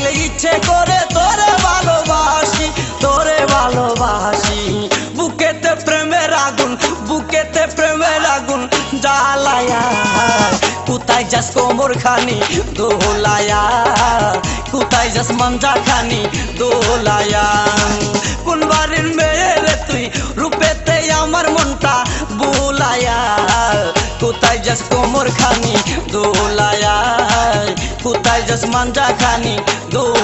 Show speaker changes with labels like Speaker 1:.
Speaker 1: ইচ্ছে করে তোরে ভালোবাসি তোরে ভালোবাসি। বুকেতে প্রেমের আগুন, বুকেতে প্রেমের আগুন জ্বালায়া। কোথায় যাস কোমর খানি দোলায়া কোথায় যাস মঞ্জা খানি দোলায়া কোন বাড়ির মেয়ে রে তুই? রূপেতে আমার মনটা বুলায়া। কোথায় যাস কোমর খানি দোলায়া কোথায় যাস মঞ্জা খানি দোলায়া